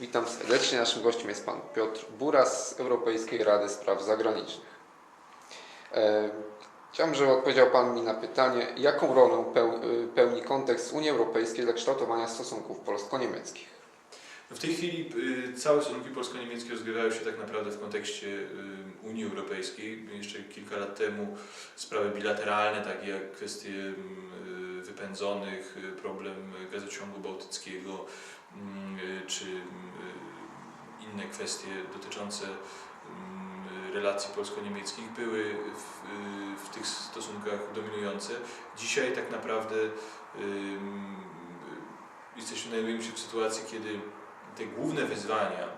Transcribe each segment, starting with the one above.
Witam serdecznie. Naszym gościem jest pan Piotr Buras z Europejskiej Rady Spraw Zagranicznych. E, Chciałbym, żeby odpowiedział pan mi na pytanie, jaką rolę y, pełni kontekst Unii Europejskiej dla kształtowania stosunków polsko-niemieckich. No W tej chwili y, całe stosunki polsko-niemieckie rozgrywają się tak naprawdę w kontekście y, Unii Europejskiej. Jeszcze kilka lat temu sprawy bilateralne, takie jak kwestie mm, wypędzonych, y, problem gazociągu bałtyckiego, mm, y, czy y, inne kwestie dotyczące mm, relacji polsko-niemieckich były w, w tych stosunkach dominujące. Dzisiaj tak naprawdę jesteśmy, znajdujemy się w sytuacji, kiedy te główne wyzwania,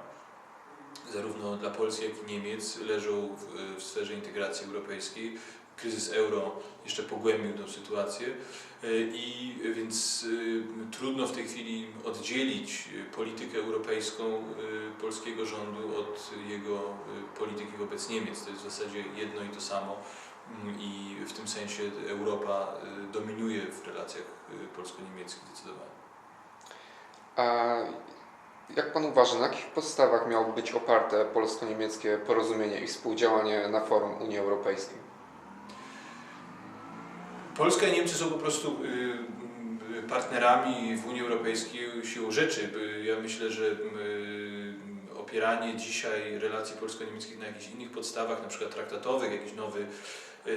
zarówno dla Polski, jak i Niemiec, leżą w, w sferze integracji europejskiej. Kryzys euro jeszcze pogłębił tę sytuację Y, i więc y, trudno w tej chwili oddzielić y, politykę europejską polskiego rządu od jego polityki wobec Niemiec. To jest w zasadzie jedno i to samo Mm, i w tym sensie Europa dominuje w relacjach polsko-niemieckich zdecydowanie. A jak pan uważa, na jakich podstawach miałoby być oparte polsko-niemieckie porozumienie i współdziałanie na forum Unii Europejskiej? Polska i Niemcy są po prostu y, y, partnerami w Unii Europejskiej siłą rzeczy. Ja myślę, że y, opieranie dzisiaj relacji polsko-niemieckich na jakichś innych podstawach, na przykład traktatowych, jakiś nowy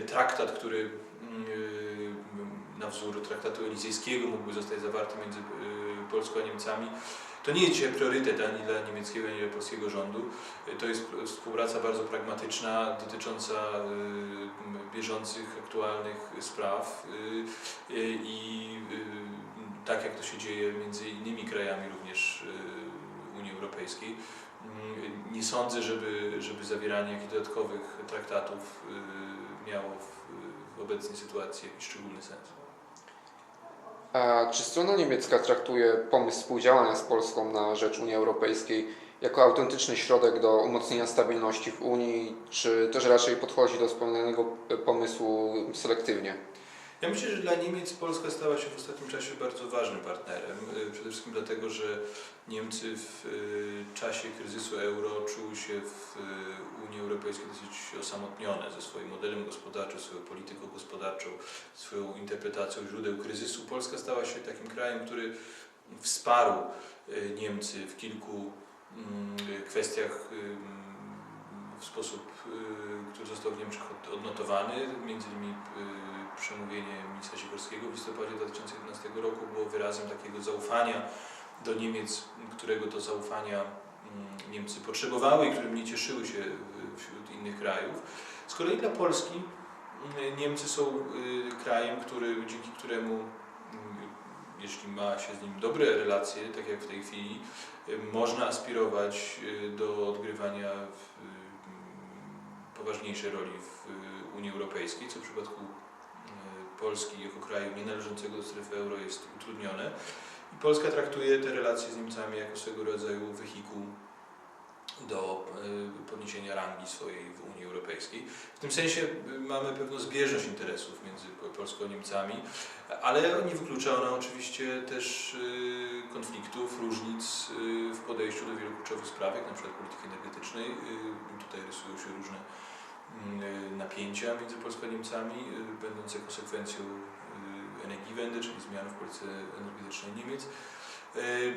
traktat, który na wzór traktatu elizyjskiego mógłby zostać zawarty między Polską a Niemcami, to nie jest dzisiaj priorytet ani dla niemieckiego, ani dla polskiego rządu. To jest współpraca bardzo pragmatyczna, dotycząca y, bieżących, aktualnych spraw y, i y, tak jak to się dzieje między innymi krajami również Unii Europejskiej. Y, Nie sądzę, żeby, żeby zawieranie jakichś dodatkowych traktatów miało w obecnej sytuacji jakiś szczególny sens. A czy strona niemiecka traktuje pomysł współdziałania z Polską na rzecz Unii Europejskiej jako autentyczny środek do umocnienia stabilności w Unii, czy też raczej podchodzi do wspomnianego pomysłu selektywnie? Ja myślę, że dla Niemiec Polska stała się w ostatnim czasie bardzo ważnym partnerem. y, Przede wszystkim dlatego, że Niemcy w y, czasie kryzysu euro się w y, Unii Europejskiej dosyć osamotnione ze swoim modelem gospodarczym, swoją polityką gospodarczą, swoją interpretacją źródeł kryzysu. Polska stała się takim krajem, który wsparł y, Niemcy w kilku mm, kwestiach ym, w sposób, y, który został w Niemczech od- odnotowany. Między innymi y, przemówienie ministra Sikorskiego w listopadzie 2011 roku było wyrazem takiego zaufania do Niemiec, którego to zaufania Niemcy potrzebowały i którym nie cieszyły się wśród innych krajów. Z kolei dla Polski y, Niemcy są y, krajem, który, dzięki któremu mm, jeśli ma się z nim dobre relacje, tak jak w tej chwili, y, można aspirować y, do odgrywania poważniejszej roli w Unii Europejskiej, co w przypadku Polski jako kraju nie należącego do strefy euro jest utrudnione. I Polska traktuje te relacje z Niemcami jako swego rodzaju wehikuł do y, podniesienia rangi swojej w Unii Europejskiej. W tym sensie y, mamy pewną zbieżność interesów między Po- Polską a Niemcami, ale nie wyklucza ona oczywiście też y, konfliktów, różnic w podejściu do wielu kluczowych spraw, jak na przykład polityki energetycznej. Tutaj rysują się różne napięcia między Polską a Niemcami, będące konsekwencją Energiewende, czyli zmian w polityce energetycznej Niemiec. Y,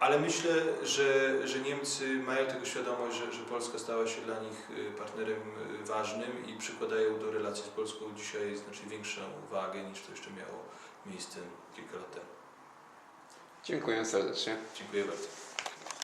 Ale myślę, że, że Niemcy mają tego świadomość, że, że Polska stała się dla nich y, partnerem y, ważnym i przykładają do relacji z Polską dzisiaj znacznie większą wagę niż to jeszcze miało miejsce kilka lat temu. Dziękuję serdecznie. Dziękuję bardzo.